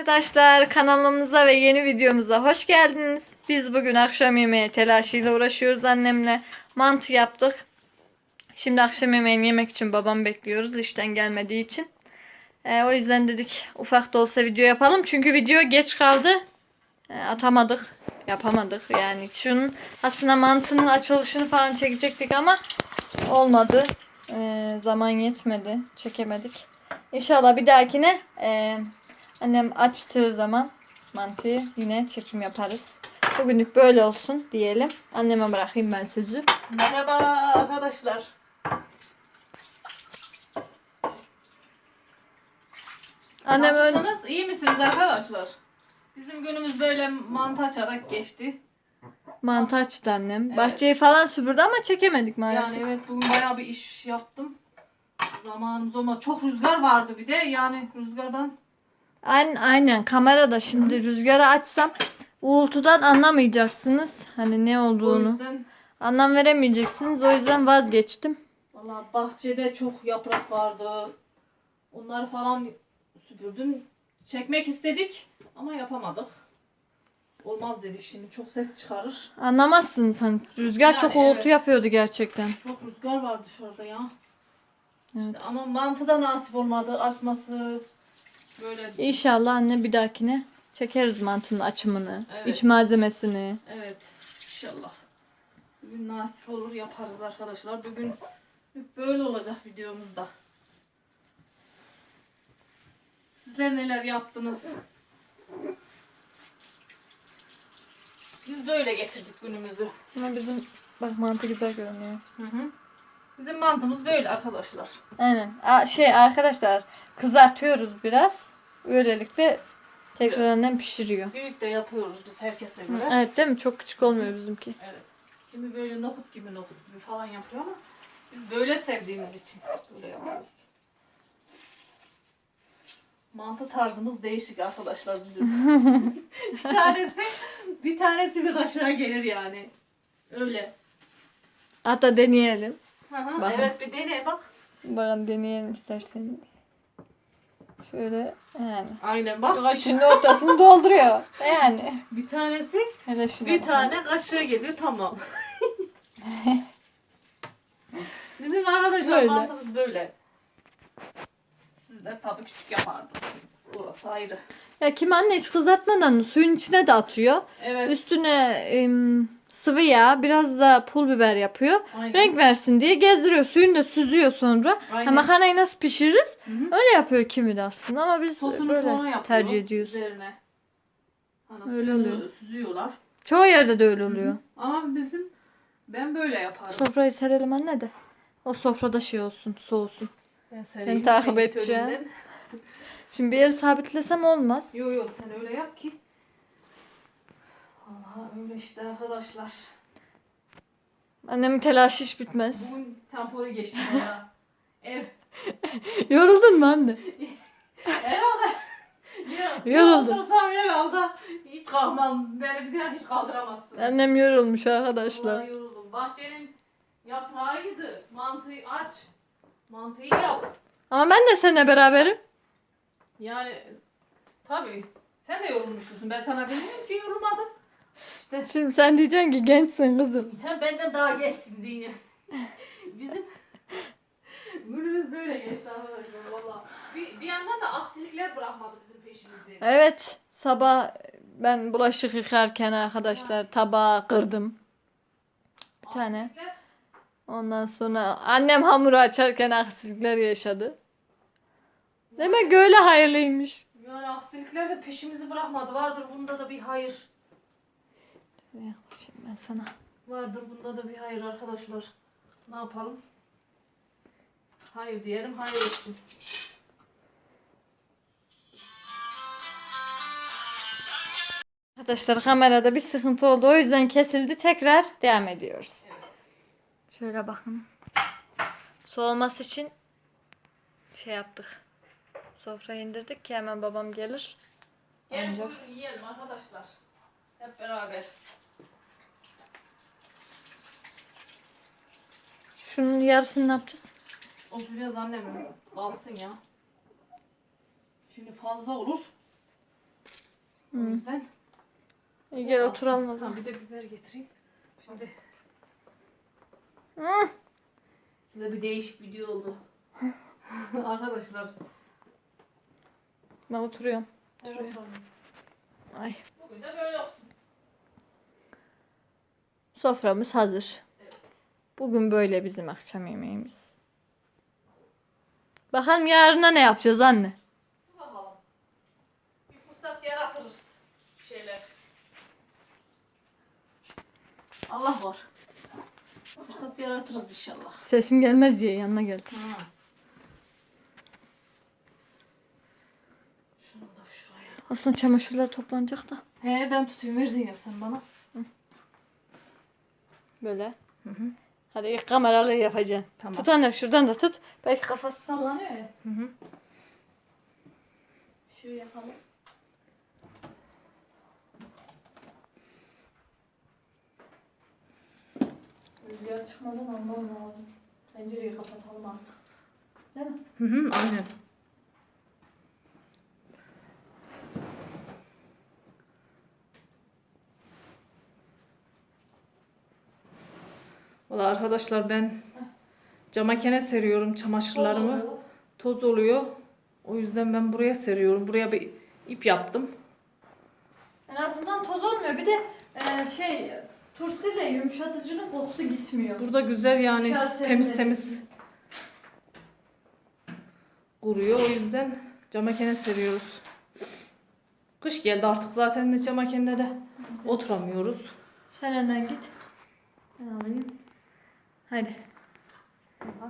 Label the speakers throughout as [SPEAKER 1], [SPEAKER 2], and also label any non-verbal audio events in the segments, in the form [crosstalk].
[SPEAKER 1] Arkadaşlar kanalımıza ve yeni videomuza hoş geldiniz. Biz bugün akşam yemeği telaşıyla uğraşıyoruz annemle. Mantı yaptık. Şimdi akşam yemeğini yemek için babam bekliyoruz işten gelmediği için. Ee, o yüzden dedik ufak da olsa video yapalım. Çünkü video geç kaldı. Ee, atamadık. Yapamadık yani. Şunun aslında mantının açılışını falan çekecektik ama olmadı. Ee, zaman yetmedi. Çekemedik. İnşallah bir dahakine e, Annem açtığı zaman mantıyı yine çekim yaparız. Bugünlük böyle olsun diyelim. Anneme bırakayım ben sözü.
[SPEAKER 2] Merhaba arkadaşlar.
[SPEAKER 1] Annem.
[SPEAKER 2] Nasılsınız? İyi misiniz arkadaşlar? Bizim günümüz böyle mantı açarak geçti.
[SPEAKER 1] mantı açtı annem.
[SPEAKER 2] Evet.
[SPEAKER 1] Bahçeyi falan süpürdü ama çekemedik maalesef.
[SPEAKER 2] Yani evet bugün bayağı bir iş yaptım. Zamanımız olmadı. Çok rüzgar vardı bir de yani rüzgardan.
[SPEAKER 1] Aynen, aynen kamerada şimdi rüzgarı açsam uğultudan anlamayacaksınız. Hani ne
[SPEAKER 2] O
[SPEAKER 1] olduğunu.
[SPEAKER 2] yüzden
[SPEAKER 1] Anlam veremeyeceksiniz. O yüzden vazgeçtim.
[SPEAKER 2] valla bahçede çok yaprak vardı. Onları falan süpürdüm. Çekmek istedik ama yapamadık. Olmaz dedik şimdi çok ses çıkarır.
[SPEAKER 1] Anlamazsınız hani rüzgar
[SPEAKER 2] Yani
[SPEAKER 1] çok uğultu
[SPEAKER 2] evet.
[SPEAKER 1] yapıyordu gerçekten.
[SPEAKER 2] Çok rüzgar var dışarıda ya.
[SPEAKER 1] Evet.
[SPEAKER 2] İşte ama mantı da nasip olmadı. Açması böyle
[SPEAKER 1] İnşallah anne bir dahakine çekeriz mantının açımını,
[SPEAKER 2] Evet.
[SPEAKER 1] iç malzemesini.
[SPEAKER 2] evet inşallah. Bugün nasip olur yaparız arkadaşlar. Bugün böyle olacak videomuzda. Sizler neler yaptınız? Biz böyle geçirdik günümüzü.
[SPEAKER 1] Ama bizim bak mantı güzel görünüyor.
[SPEAKER 2] Hı hı. Bizim mantımız böyle arkadaşlar.
[SPEAKER 1] Aynen. A- şey arkadaşlar kızartıyoruz biraz. Böylelikle tekrar annem pişiriyor.
[SPEAKER 2] Büyük de yapıyoruz biz herkese göre.
[SPEAKER 1] Evet değil mi? Çok küçük olmuyor bizimki.
[SPEAKER 2] Evet. Kimi böyle nohut gibi nohut gibi falan yapıyor ama biz böyle sevdiğimiz için böyle yapıyoruz. Mantı tarzımız değişik arkadaşlar bizim. [laughs] bir tanesi bir tanesi bir kaşığa gelir yani. Öyle.
[SPEAKER 1] Hatta deneyelim.
[SPEAKER 2] Hı,
[SPEAKER 1] Bakın.
[SPEAKER 2] evet bir dene bak.
[SPEAKER 1] Bakın deneyelim isterseniz. Şöyle yani.
[SPEAKER 2] Aynen bak.
[SPEAKER 1] Şimdi ortasını dolduruyor. Yani.
[SPEAKER 2] Bir tanesi
[SPEAKER 1] Hele şuna
[SPEAKER 2] bir
[SPEAKER 1] bakın.
[SPEAKER 2] tane kaşığa geliyor tamam. [laughs] Bizim arkadaşlar
[SPEAKER 1] Böyle.
[SPEAKER 2] mantımız böyle. Sizler tabii küçük yapardınız. Orası ayrı.
[SPEAKER 1] Ya kim anne hiç kızartmadan suyun içine de atıyor.
[SPEAKER 2] Evet.
[SPEAKER 1] Üstüne em, sıvı yağ, biraz da pul biber yapıyor.
[SPEAKER 2] Aynen.
[SPEAKER 1] Renk versin diye gezdiriyor. Suyunu da süzüyor sonra. Ha,
[SPEAKER 2] Aynen.
[SPEAKER 1] makarnayı nasıl pişiririz?
[SPEAKER 2] Hı hı.
[SPEAKER 1] Öyle yapıyor kimi de aslında ama biz
[SPEAKER 2] Sosunu
[SPEAKER 1] böyle tercih ediyoruz.
[SPEAKER 2] Üzerine. Hani
[SPEAKER 1] Öyle oluyor.
[SPEAKER 2] Süzüyorlar.
[SPEAKER 1] Çoğu yerde de öyle oluyor.
[SPEAKER 2] Ama bizim ben böyle yaparım.
[SPEAKER 1] Sofrayı serelim anne de. O sofrada şey olsun, soğusun.
[SPEAKER 2] Ben
[SPEAKER 1] Seni takip edeceğim. Şimdi bir yere sabitlesem olmaz.
[SPEAKER 2] Yo yo sen öyle yap ki. Allah öyle işte arkadaşlar.
[SPEAKER 1] Annemin telaşı hiç bitmez.
[SPEAKER 2] Bugün tempore geçti ya. [laughs] Ev.
[SPEAKER 1] Yoruldun mu anne? [laughs]
[SPEAKER 2] Herhalde. [laughs] Ya,
[SPEAKER 1] Yoruldum.
[SPEAKER 2] Otursam herhalde hiç kalkmam. Beni bir daha hiç kaldıramazsınız.
[SPEAKER 1] Annem yorulmuş arkadaşlar.
[SPEAKER 2] Vallahi yoruldum. Bahçenin yaprağıydı. Mantıyı aç. Mantıyı yap.
[SPEAKER 1] Ama ben de seninle beraberim.
[SPEAKER 2] Yani tabii. Sen de yorulmuştursun. Ben sana demiyorum ki yorulmadım. İşte
[SPEAKER 1] Şimdi sen diyeceksin ki gençsin kızım.
[SPEAKER 2] sen benden daha gençsin Zeynep. Bizim günümüz böyle geçti arkadaşlar valla. Bir, bir yandan da aksilikler bırakmadı bizim peşimizi.
[SPEAKER 1] Evet sabah ben bulaşık yıkarken arkadaşlar tabağı kırdım. Bir tane.
[SPEAKER 2] Aksilikler
[SPEAKER 1] Ondan sonra annem hamuru açarken aksilikler yaşadı. Demek öyle hayırlıymış.
[SPEAKER 2] Yani aksilikler de peşimizi bırakmadı. Vardır bunda da bir hayır.
[SPEAKER 1] Yaklaşayım ben sana.
[SPEAKER 2] Vardır bunda da bir hayır arkadaşlar. Ne yapalım? Hayır diyelim, hayır etsin.
[SPEAKER 1] Arkadaşlar kamerada bir sıkıntı oldu. O yüzden kesildi. Tekrar devam ediyoruz. Şöyle bakın. Soğuması için şey yaptık. Sofrayı indirdik ki hemen babam gelir.
[SPEAKER 2] Gelin
[SPEAKER 1] Ancak-
[SPEAKER 2] buyurun yiyelim arkadaşlar. Hep beraber.
[SPEAKER 1] Şunun yarısını ne yapacağız?
[SPEAKER 2] O biraz annem kalsın ya. Şimdi fazla olur. yüzden.
[SPEAKER 1] İyi gel oturalım o
[SPEAKER 2] Ha,
[SPEAKER 1] zaman.
[SPEAKER 2] Bir de biber getireyim. Şimdi
[SPEAKER 1] Hı.
[SPEAKER 2] size bir değişik video oldu. [laughs] Arkadaşlar.
[SPEAKER 1] Ben oturuyorum. Şuraya. Ay.
[SPEAKER 2] Bugün de böyle olsun.
[SPEAKER 1] Soframız hazır. Bugün böyle bizim akşam yemeğimiz. Bakalım yarına ne yapacağız anne?
[SPEAKER 2] Bakalım. Bir fırsat yaratırız. Bir şeyler. Allah var. Fırsat yaratırız inşallah.
[SPEAKER 1] Sesin gelmez diye yanına gel.
[SPEAKER 2] Ha. Şunu da şuraya.
[SPEAKER 1] Aslında çamaşırlar toplanacak da.
[SPEAKER 2] He ben tutayım ver Zeynep sen bana.
[SPEAKER 1] Böyle.
[SPEAKER 2] Hı hı.
[SPEAKER 1] Hadi ilk kameralı yapacaksın.
[SPEAKER 2] Tamam.
[SPEAKER 1] Tut anne şuradan da tut. Belki kafası sallanıyor ya.
[SPEAKER 2] Hı hı. Şöyle yapalım.
[SPEAKER 1] Rüzgar çıkmadan almam lazım. Pencereyi kapatalım artık. Değil mi?
[SPEAKER 2] Hı hı aynen. Valla arkadaşlar ben camakene seriyorum çamaşırlarımı. Toz oluyor. O yüzden ben buraya seriyorum. Buraya bir ip yaptım.
[SPEAKER 1] En azından toz olmuyor. Bir de e, şey tursiyle yumuşatıcının kokusu gitmiyor.
[SPEAKER 2] Burada güzel yani
[SPEAKER 1] Dışarı
[SPEAKER 2] temiz temiz kuruyor. O yüzden camakene seriyoruz. Kış geldi artık zaten de camakenede de oturamıyoruz.
[SPEAKER 1] Sen önden git. Ben alayım. Hadi.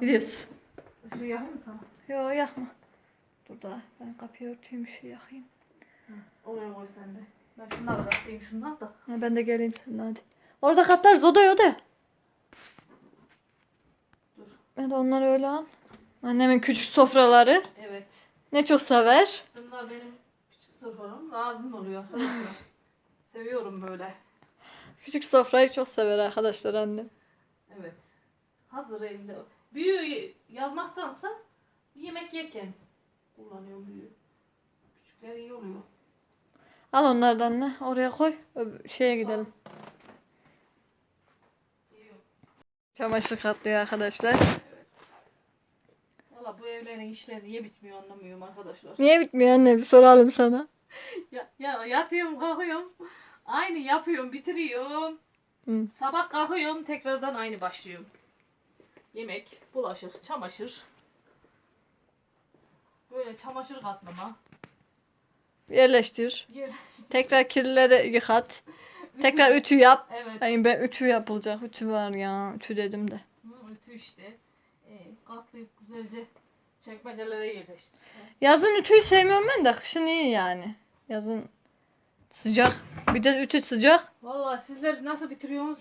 [SPEAKER 1] Gidiyoruz.
[SPEAKER 2] Işığı yakayım mı sana?
[SPEAKER 1] Yo yakma. Dur da ben kapıyı örteyim ışığı yakayım.
[SPEAKER 2] Oraya koy sen de. Ben şunları katlayayım şunlar da.
[SPEAKER 1] Ha, ben de geleyim seninle hadi. Orada katlarız odaya odaya.
[SPEAKER 2] Dur.
[SPEAKER 1] Ben de onları öyle al. Annemin küçük sofraları.
[SPEAKER 2] Evet.
[SPEAKER 1] Ne çok sever.
[SPEAKER 2] Bunlar benim küçük sofram. Razım oluyor. Seviyorum böyle.
[SPEAKER 1] Küçük sofrayı çok sever arkadaşlar annem.
[SPEAKER 2] Evet. Hazır evde. Büyüğü yazmaktansa yemek yerken kullanıyorum büyüğü. Küçükler iyi oluyor.
[SPEAKER 1] Al onlardan ne? Oraya koy. Öb- şeye gidelim. Çamaşır katlıyor arkadaşlar.
[SPEAKER 2] Valla bu evlerin işleri niye bitmiyor anlamıyorum arkadaşlar.
[SPEAKER 1] Niye bitmiyor anne? Bir soralım sana. [laughs]
[SPEAKER 2] Ya, ya yatıyorum kalkıyorum. Aynı yapıyorum bitiriyorum.
[SPEAKER 1] Hı.
[SPEAKER 2] Sabah kalkıyorum tekrardan aynı başlıyorum. Yemek, bulaşık, çamaşır. Böyle çamaşır katlama.
[SPEAKER 1] Yerleştir.
[SPEAKER 2] Yer.
[SPEAKER 1] Tekrar kirlileri yıkat. [laughs] Tekrar ütü yap.
[SPEAKER 2] Evet.
[SPEAKER 1] Ay ben ütü yapılacak. Ütü var ya. Ütü dedim de.
[SPEAKER 2] Hı, ütü işte. Ee, katlayıp güzelce çekmecelere yerleştireceğim.
[SPEAKER 1] Yazın ütüyü sevmiyorum ben de. Kışın iyi yani. Yazın sıcak. Bir de ütü sıcak.
[SPEAKER 2] Vallahi sizler nasıl bitiriyorsunuz?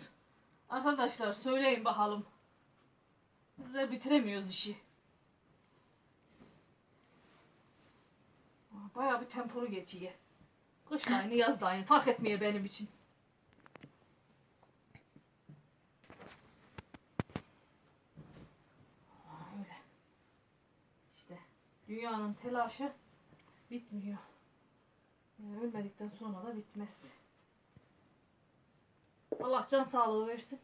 [SPEAKER 2] Arkadaşlar söyleyin bakalım. Bizler bitiremiyoruz işi. Bayağı bir tempolu geçiyor. Kış da aynı, yaz da aynı. Fark etmiyor benim için. Öyle. İşte dünyanın telaşı bitmiyor. Yani ölmedikten sonra da bitmez. Allah can sağlığı versin.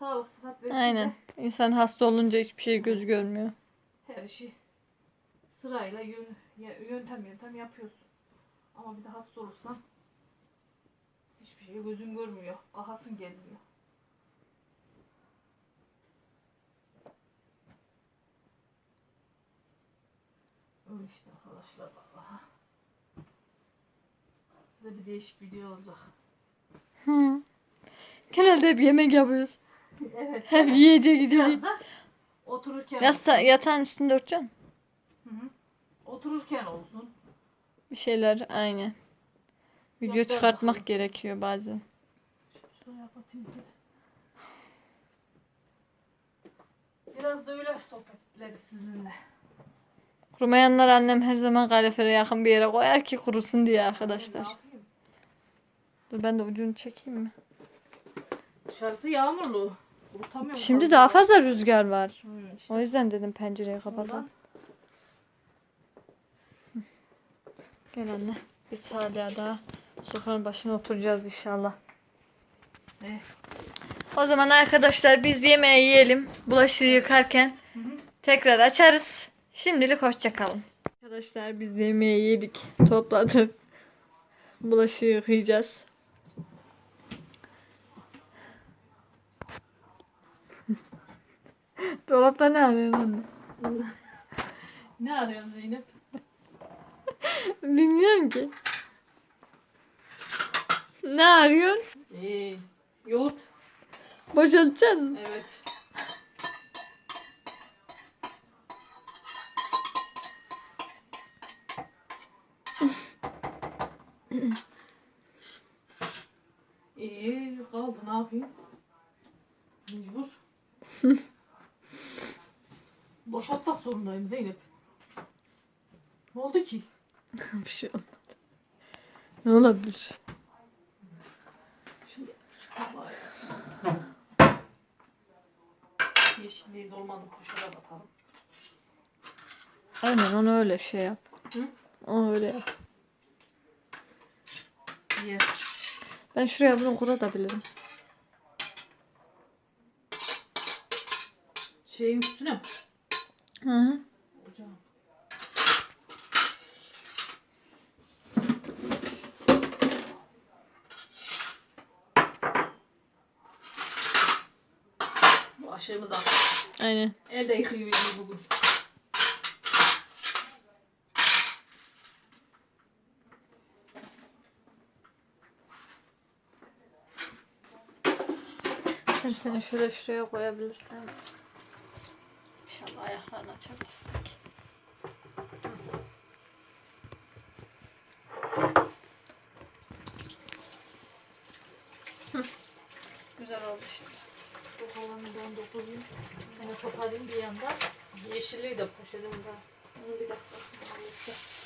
[SPEAKER 2] Sağlık sıhhat versin. de
[SPEAKER 1] Aynen. İnsan hasta olunca hiçbir şey göz görmüyor.
[SPEAKER 2] Her işi sırayla yön, yöntem yöntem yapıyorsun. Ama bir de hasta olursan hiçbir şey gözün görmüyor. Kahasın gelmiyor. Öyle işte arkadaşlar vallahi. Size bir değişik video olacak.
[SPEAKER 1] Hı. Genelde hep yemek yapıyoruz. [laughs]
[SPEAKER 2] evet.
[SPEAKER 1] Hep yiyecek içecek.
[SPEAKER 2] Biraz da otururken
[SPEAKER 1] Yasa, yatağın üstünde örteceksin.
[SPEAKER 2] Hı hı. Otururken olsun.
[SPEAKER 1] Bir şeyler aynen. Video
[SPEAKER 2] Yok, ben
[SPEAKER 1] çıkartmak
[SPEAKER 2] bakayım.
[SPEAKER 1] gerekiyor bazen.
[SPEAKER 2] Şu- Şuraya kapatayım bir de. Biraz da öyle sohbet ederiz sizinle.
[SPEAKER 1] Kurumayanlar annem her zaman kalorifere yakın bir yere koyar ki kurusun diye
[SPEAKER 2] Ne
[SPEAKER 1] arkadaşlar.
[SPEAKER 2] yapayım?
[SPEAKER 1] Dur ben de ucunu çekeyim mi?
[SPEAKER 2] Dışarısı yağmurlu.
[SPEAKER 1] Şimdi daha fazla rüzgar var.
[SPEAKER 2] Hı, işte
[SPEAKER 1] O yüzden dedim pencereyi kapatalım. [laughs] Gel anne. Bir saniye daha Sofranın başına oturacağız inşallah.
[SPEAKER 2] Ne?
[SPEAKER 1] O zaman arkadaşlar biz yemeği yiyelim. Bulaşığı yıkarken
[SPEAKER 2] Hı hı.
[SPEAKER 1] tekrar açarız. Şimdilik hoşça kalın. Arkadaşlar biz yemeği yedik. Topladık. Bulaşığı yıkayacağız. [laughs] Dolapta ne arıyorsun anne? [laughs]
[SPEAKER 2] Ne arıyorsun Zeynep? [laughs]
[SPEAKER 1] Bilmiyorum ki. Ne arıyorsun?
[SPEAKER 2] Ee, yoğurt.
[SPEAKER 1] Boşaltacaksın?
[SPEAKER 2] Evet. İyi kaldı ne yapayım? Mecbur. Boşaltmak zorundayım Zeynep. Ne oldu ki? [laughs]
[SPEAKER 1] Bir şey olmadı. Ne olabilir?
[SPEAKER 2] Şimdi küçük tabağa Yeşilliği dolmadı poşete batalım.
[SPEAKER 1] Aynen onu öyle şey yap.
[SPEAKER 2] Hı?
[SPEAKER 1] Onu öyle yap.
[SPEAKER 2] Ye.
[SPEAKER 1] Ben şuraya bunu kurabilirim.
[SPEAKER 2] Şeyin üstüne mi?
[SPEAKER 1] Hı hı.
[SPEAKER 2] Bu aşığımız az.
[SPEAKER 1] Aynen.
[SPEAKER 2] Elde yıkayıverdi bugün.
[SPEAKER 1] Sen seni şöyle şuraya koyabilirsen. Ayaklarını açabilirsek. Güzel oldu şimdi.
[SPEAKER 2] Bu halanı ben dokunayım. Onu toparlayayım bir yandan. Yeşilliği de poşetimde. Bir dakika.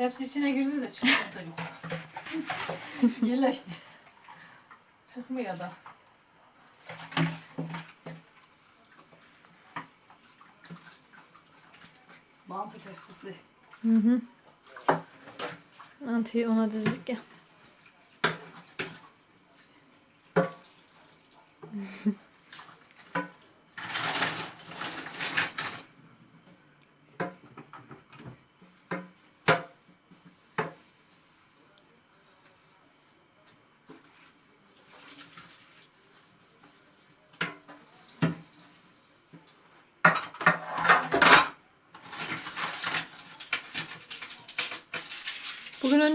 [SPEAKER 2] Tepsi içine girdi de çıkmadı da yok. [laughs] Yerleşti. Çıkmıyor da. Mantı tepsisi.
[SPEAKER 1] Hı hı. Mantıyı ona dizdik ya.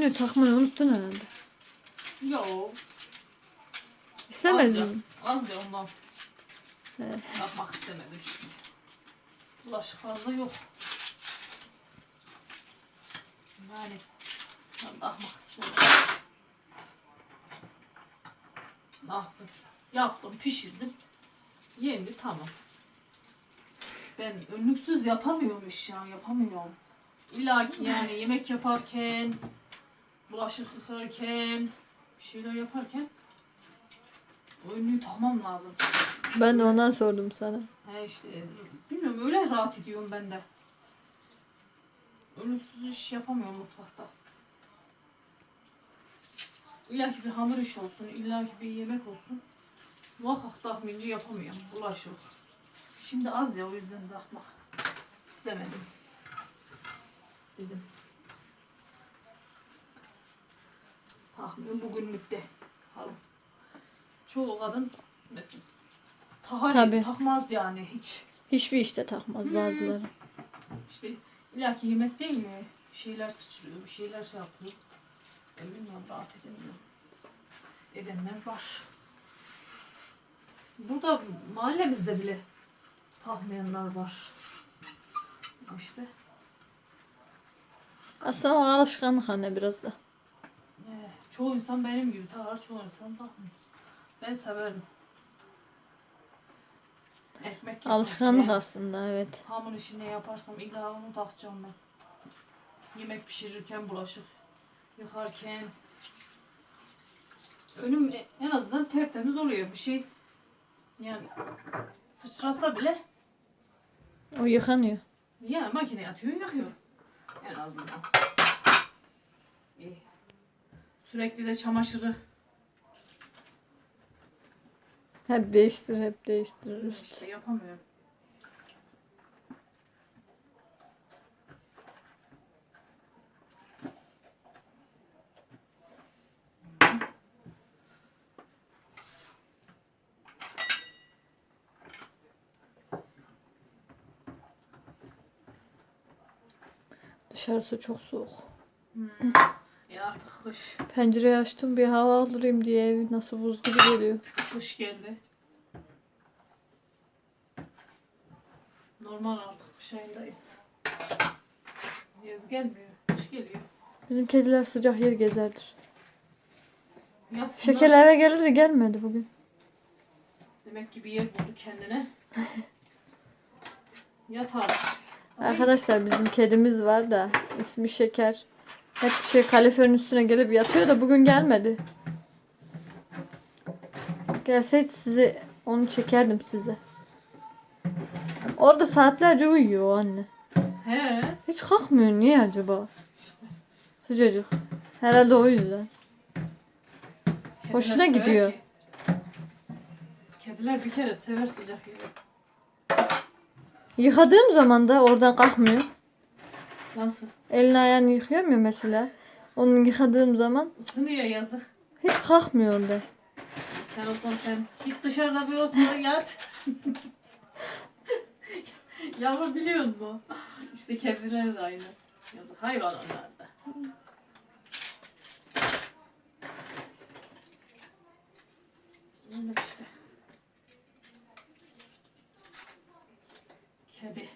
[SPEAKER 1] Önlüğü takmayı unuttun herhalde.
[SPEAKER 2] Yo.
[SPEAKER 1] İstemedin
[SPEAKER 2] az
[SPEAKER 1] mi?
[SPEAKER 2] ya, Az ya ondan.
[SPEAKER 1] Evet.
[SPEAKER 2] Yapmak istemedim şimdi. Bulaşık fazla yok. Yani ben bakmak istemedim. Nasıl? Yaptım, pişirdim. Yendi, tamam. Ben önlüksüz yapamıyorum iş ya, yapamıyorum. İlla ki yani yemek yaparken, bulaşık yıkarken, bir şeyler yaparken o takmam lazım.
[SPEAKER 1] Ben de ondan sordum sana.
[SPEAKER 2] He işte bilmiyorum öyle rahat ediyorum ben de. Ölümsüz iş yapamıyorum mutfakta. İlla ki bir hamur iş olsun, illa ki bir yemek olsun. Muhakkak tahminci yapamıyorum. Bulaşık, Şimdi az ya o yüzden takmak istemedim. Dedim. Takmıyorum bugünlük de. Halı. Çoğu kadın mesela takar,
[SPEAKER 1] Tabii.
[SPEAKER 2] takmaz yani hiç.
[SPEAKER 1] Hiçbir işte takmaz bazıları.
[SPEAKER 2] İşte illaki yemek değil mi? Bir şeyler sıçrıyor, bir şeyler şey yapıyor. Ben bilmiyorum, rahat edemiyorum. Edenler var. Burada mahallemizde bile takmayanlar var. İşte
[SPEAKER 1] Aslında o alışkanlık anne biraz da.
[SPEAKER 2] e, çoğu insan benim gibi takar, çoğu insan takmıyor. Ben severim. Ekmek yapmak
[SPEAKER 1] Alışkanlık aslında evet.
[SPEAKER 2] Hamur işini yaparsam illa onu takacağım ben. Yemek pişirirken, bulaşık yıkarken. Önüm e- en azından tertemiz oluyor. Bir şey yani sıçrasa bile
[SPEAKER 1] O yıkanıyor.
[SPEAKER 2] ya makineye atıyor yakıyor. En azından. İyi. Sürekli de çamaşırı
[SPEAKER 1] Hep değiştir hep değiştir üst.
[SPEAKER 2] işte yapamıyorum.
[SPEAKER 1] Dışarısı çok soğuk.
[SPEAKER 2] Hmm. Artık kış,
[SPEAKER 1] Pencereyi açtım bir hava alırım diye ev nasıl buz gibi geliyor.
[SPEAKER 2] kış geldi. Normal artık kış ayındayız. Yaz gelmiyor, kış geliyor.
[SPEAKER 1] Bizim kediler sıcak yer gezerdir.
[SPEAKER 2] Yazsınlar.
[SPEAKER 1] Şeker eve gelirdi gelmedi bugün.
[SPEAKER 2] Demek ki bir yer buldu kendine. [laughs] Yat artık.
[SPEAKER 1] Arkadaşlar bizim kedimiz var da ismi Şeker. Hep şey kaloriferin üstüne gelip yatıyor da bugün gelmedi. Gelseydi size onu çekerdim size. Orada saatlerce uyuyor anne.
[SPEAKER 2] He.
[SPEAKER 1] Hiç kalkmıyor niye acaba? Sıcacık. Herhalde o yüzden.
[SPEAKER 2] Kediler
[SPEAKER 1] Hoşuna gidiyor.
[SPEAKER 2] ki. Kediler bir kere sever sıcak yeri.
[SPEAKER 1] Yıkadığım zaman da oradan kalkmıyor.
[SPEAKER 2] Nasıl?
[SPEAKER 1] Elini ayağını yıkıyorum ya mesela. Onu yıkadığım zaman
[SPEAKER 2] Isınıyor yazık.
[SPEAKER 1] hiç kalkmıyor orada.
[SPEAKER 2] Sen olsan sen git dışarıda bir otur yat. [laughs] Yavru biliyor musun? İşte kediler de aynı. Yazık hayvan onlar da. Öyle işte. Kedi.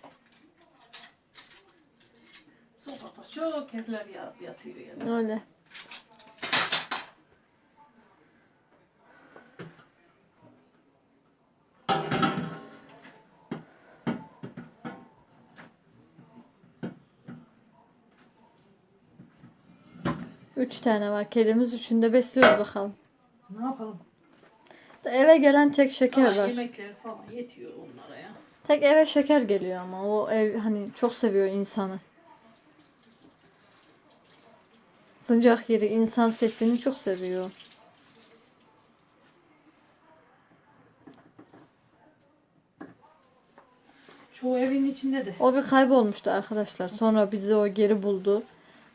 [SPEAKER 2] Çok kediler ya, yatıyor yazık.
[SPEAKER 1] Öyle. Üç tane var. Kedimiz üçünü de besliyoruz bakalım.
[SPEAKER 2] Ne yapalım?
[SPEAKER 1] Eve gelen tek şeker
[SPEAKER 2] Ama
[SPEAKER 1] var.
[SPEAKER 2] Yemekleri falan yetiyor onlara ya.
[SPEAKER 1] Tek eve şeker geliyor ama o ev hani çok seviyor insanı. Sıcak yeri, insan sesini çok seviyor.
[SPEAKER 2] Çoğu evin içinde de.
[SPEAKER 1] O bir kaybolmuştu arkadaşlar. Sonra bizi o geri buldu.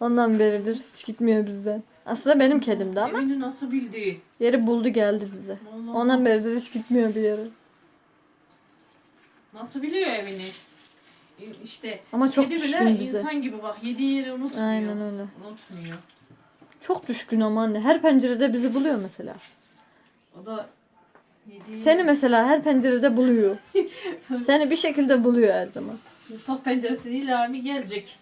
[SPEAKER 1] Ondan beridir hiç gitmiyor bizden. Aslında benim kedimdi ama
[SPEAKER 2] Evini nasıl bildi?
[SPEAKER 1] yeri buldu geldi bize.
[SPEAKER 2] Allah
[SPEAKER 1] Ondan beridir hiç gitmiyor bir yere.
[SPEAKER 2] Nasıl biliyor evini? İ- İşte
[SPEAKER 1] Ama çok
[SPEAKER 2] kedi
[SPEAKER 1] düşkün
[SPEAKER 2] bile
[SPEAKER 1] bize.
[SPEAKER 2] insan gibi bak yediği yeri unutmuyor.
[SPEAKER 1] Aynen öyle.
[SPEAKER 2] Unutmuyor.
[SPEAKER 1] Çok düşkün ama anne. Her pencerede bizi buluyor mesela.
[SPEAKER 2] O da yediği
[SPEAKER 1] Seni mesela her pencerede buluyor. [laughs] Seni bir şekilde buluyor her zaman.
[SPEAKER 2] mutfak penceresi illa mi gelecek?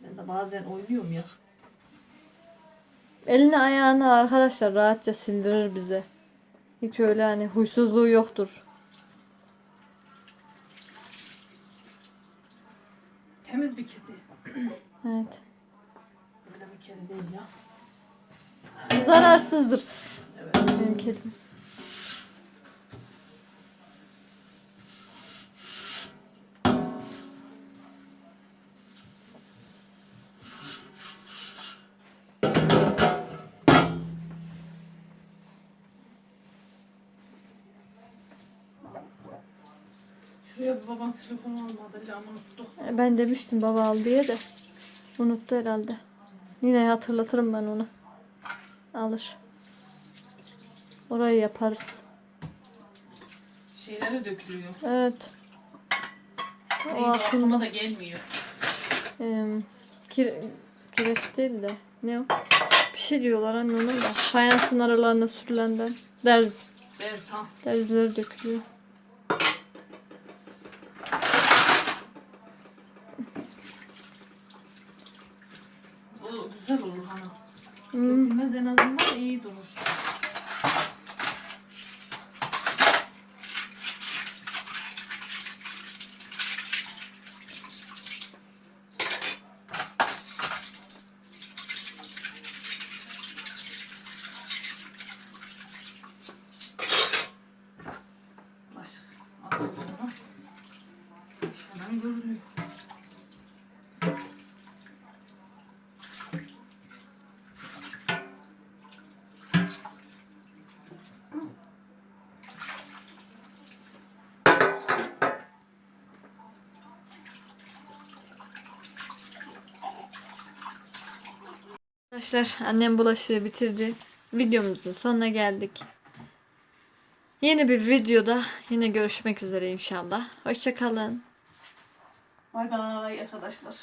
[SPEAKER 2] Ben de bazen oynuyorum ya.
[SPEAKER 1] Elini ayağını arkadaşlar rahatça sindirir bize. Hiç öyle hani huysuzluğu yoktur.
[SPEAKER 2] Temiz bir kedi.
[SPEAKER 1] Evet.
[SPEAKER 2] Öyle bir kedi değil ya.
[SPEAKER 1] Zararsızdır
[SPEAKER 2] Evet.
[SPEAKER 1] benim kedim.
[SPEAKER 2] Şuraya baban telefon almadı. Lamı unuttu.
[SPEAKER 1] E, Ben demiştim baba al diye de. Unuttu herhalde. Yine hatırlatırım ben onu. Alır. Orayı yaparız.
[SPEAKER 2] Şeyleri dökülüyor.
[SPEAKER 1] Evet. O
[SPEAKER 2] Neydi aklıma da gelmiyor.
[SPEAKER 1] Em, kir, kireç değil de ne o? Bir şey diyorlar anne ona da. Fayansın aralarına sürülenden. Derz,
[SPEAKER 2] Bez ha.
[SPEAKER 1] derzleri dökülüyor.
[SPEAKER 2] Bu güzel olur hani.
[SPEAKER 1] Hmm.
[SPEAKER 2] Dökülmez en azından iyi durur. Başlık. Atalım bunu. Şuradan görülüyor.
[SPEAKER 1] Arkadaşlar annem bulaşığı bitirdi. Videomuzun sonuna geldik. Yeni bir videoda yine görüşmek üzere inşallah. Hoşçakalın.
[SPEAKER 2] Bay bay arkadaşlar.